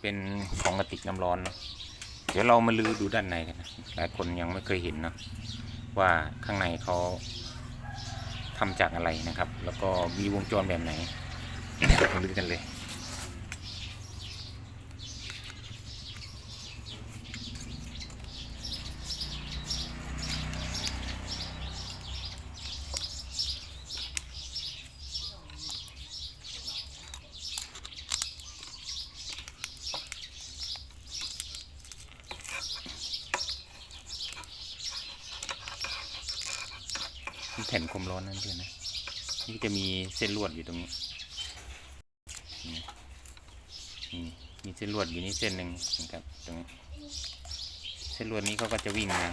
เป็นของกระติกน้ำร้อนเนาะเดี๋ยวเรามาลือดูด้านในกันนะหลายคนยังไม่เคยเห็นเนาะว่าข้างในเขาทำจากอะไรนะครับ แล้วก็มีวงจรแบบไหนมาลือกันเลย แผ่นความร้อนนั่นเพื่อนนะนี่จะมีเส้นลวดอยู่ตรงนี้นี่มีเส้นลวดอยู่นี่เส้นหนึ่งนะครับตรงนี้เส้นลวดนี้เขาก็จะวิ่งมา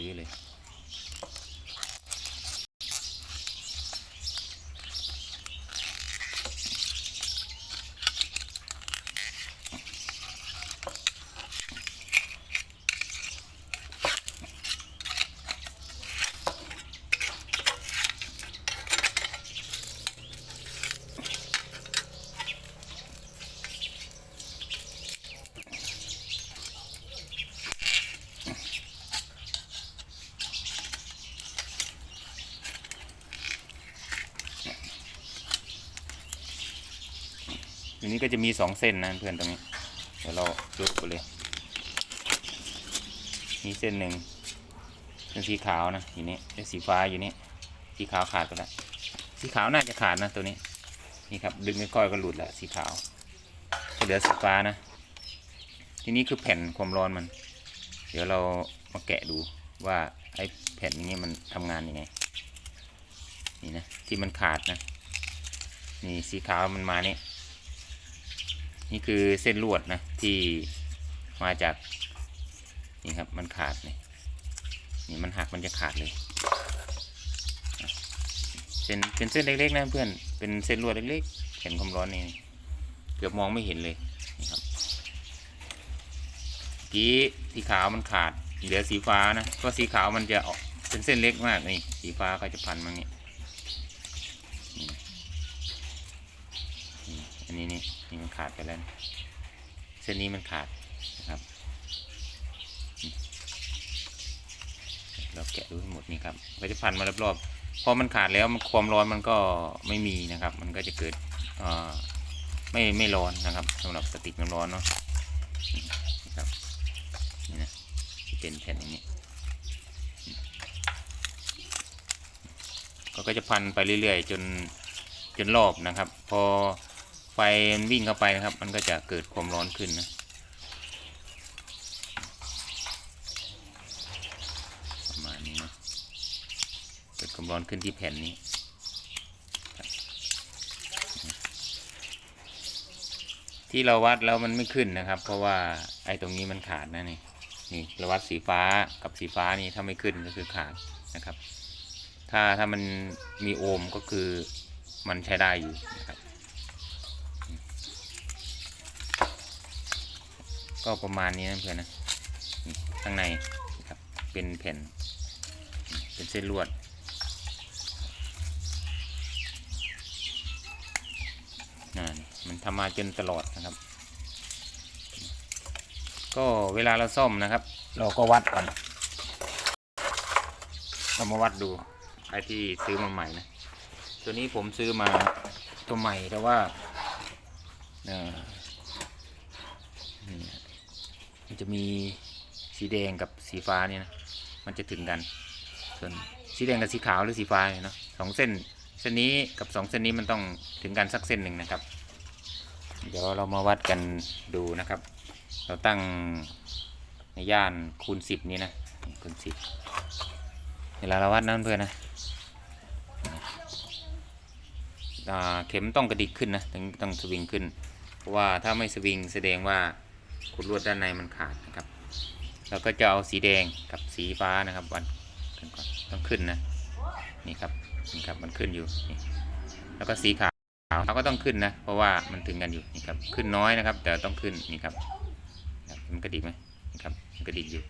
ลื้อเลย ทีนี้ก็จะมีสองเส้นนะเพื่อนตรงนี้ เดี๋ยวเรายกไปเลยมีเส้นหนึ่งเป็นสีขาวนะอยู่นี่เป็นสีฟ้าอยู่นี่สีขาวขาดไปแล้วสีขาวน่าจะขาดนะตัวนี้นี่ครับดึงไม่ค่อยก็หลุดล้วสีขาวก็เหลือสีฟ้านะ ทีนี้คือแผ่นความร้อนมัน เดี๋ยวเรามาแกะดูว่าไอ้แผ่นนี้มันทำงานยังไงนี่นะที่มันขาดนะนี่สีขาวมันมาเนี่ย นี่คือเส้นลวดนะที่มาจากนี่ครับมันขาดนี่นี่มันหักมันจะขาดเลยเส้นเป็นเส้นเล็กๆนะเพื่อนเป็นเส้นลวดเล็กๆเห็นความร้อนนี่เกือบมองไม่เห็นเลยนี่ครับกี้สีขาวมันขาดเหลือสีฟ้านะก็สีขาวมันจะออกเป็นเส้นเล็กมากนี่สีฟ้าก็จะพันมาอย่านี้นี่ นี่อันนี้นี่นี่มันขาดไปแล้ว เส้นนี้มันขาดนะครับ เราแกะดูให้หมดนี่ครับก็จะพันมารอบๆพอมันขาดแล้วมันความร้อนมันก็ไม่มีนะครับ มันก็จะเกิดไม่ไม่ร้อนนะครับสำหรับกระติกน้ำร้อนเนาะนี่ครับนี่นะเป็นแผ่นอย่างนี้ก็ก็จะพันไปเรื่อยๆ จนจนรอบนะครับ พอ ไฟมันวิ่งเข้าไปนะครับ มันก็จะเกิดความร้อนขึ้นนะประมาณนี้นะเกิดความร้อนขึ้นที่แผ่นนี้ที่เราวัดแล้วมันไม่ขึ้นนะครับ เพราะว่าไอ้ตรงนี้มันขาดนะนี่นี่เราวัดสีฟ้ากับสีฟ้านี่ถ้าไม่ขึ้นก็คือขาดนะครับ ถ้าถ้ามันมีโอห์มก็คือมันใช้ได้อยู่นะครับ ก็ประมาณนี้นะเพื่อนนะข้างในครับเป็นแผ่น เป็นเส้นลวดนั่นมันทำมาจนตลอดนะครับ ก็เวลาเราซ่อมนะครับ เราก็วัดก่อน เรามาวัดดูไอ้ที่ซื้อมาใหม่นะ ตัวนี้ผมซื้อมาตัวใหม่แต่ว่าเอ่อ มันจะมีสีแดงกับสีฟ้านี่นะ มันจะถึงกัน ส่วนสีแดงกับสีขาวหรือสีฟ้าเนี่ยเนาะสองเส้น เส้นนี้กับสองเส้นนี้มันต้องถึงกันสักเส้นหนึ่งนะครับ เดี๋ยวเรามาวัดกันดูนะครับ เราตั้งในย่านคูณสิบนี้นะคูณสิบเวลาเราวัดนะเพื่อนนะเข็มต้องกระดิกขึ้นนะถึงต้องสวิงขึ้น เพราะว่าถ้าไม่สวิงแสดงว่า ขุดลวดด้านในมันขาดนะครับเราก็จะเอาสีแดงกับสีฟ้านะครับวัดกันก่อนต้องขึ้นนะนี่ครับนี่ครับมันขึ้นอยู่นี่แล้วก็สีขาวเราก็ต้องขึ้นนะ เพราะว่ามันถึงกันอยู่นี่ครับขึ้นน้อยนะครับ แต่ต้องขึ้นนี่ครับมันกระดิกไหมนี่ครับมันกระดิกอยู่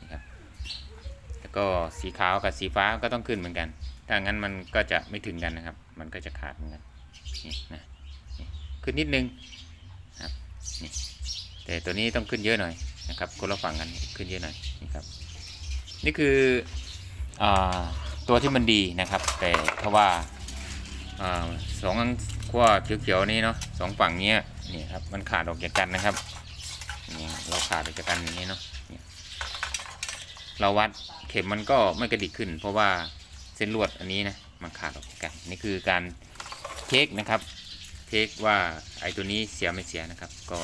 นี่ครับแล้วก็สีขาวกับสีฟ้าก็ต้องขึ้นเหมือนกัน ถ้างั้นมันก็จะไม่ถึงกันนะครับ มันก็จะขาดเหมือนกันนี่นะนี่ขึ้นนิดนึงครับนี่ แต่ตัวนี้ต้องขึ้นเยอะหน่อยนะครับคนละฝั่งกันขึ้นเยอะหน่อยนี่ครับนี่คืออตัวที่มันดีนะครับ แต่เพราะว่าอสองขั้วเขียวๆนี้เนาะสองฝั่งเนี้ยนี่ครับมันขาดออกจากกันนะครับนี่เราขาดออกจากกันอย่างนี้เนาะเราวัดเข็มมันก็ไม่กระดิกขึ้น เพราะว่าเส้นลวดอันนี้นะมันขาดออกจากกันนี่คือการเช็คนะครับเช็คว่าไอ้ตัวนี้เสียไม่เสียนะครับ ก็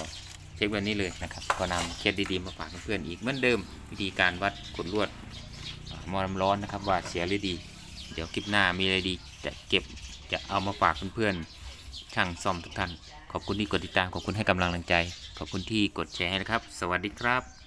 ช็คแบบนี้เลยนะครับก็นำเคล็ดดีๆมาฝากเพื่อนๆอีกเหมือนเดิมวิธีการวัดกดลวดมอน้ำร้อนนะครับว่าเสียหรือดี เดี๋ยวคลิปหน้ามีอะไรดีจะเก็บจะเอามาฝากเพื่อนๆช่างซ่อมทุกท่าน ขอบคุณที่กดติดตามขอบคุณให้กำลังใจ ขอบคุณที่กดแชร์นะครับ สวัสดีครับ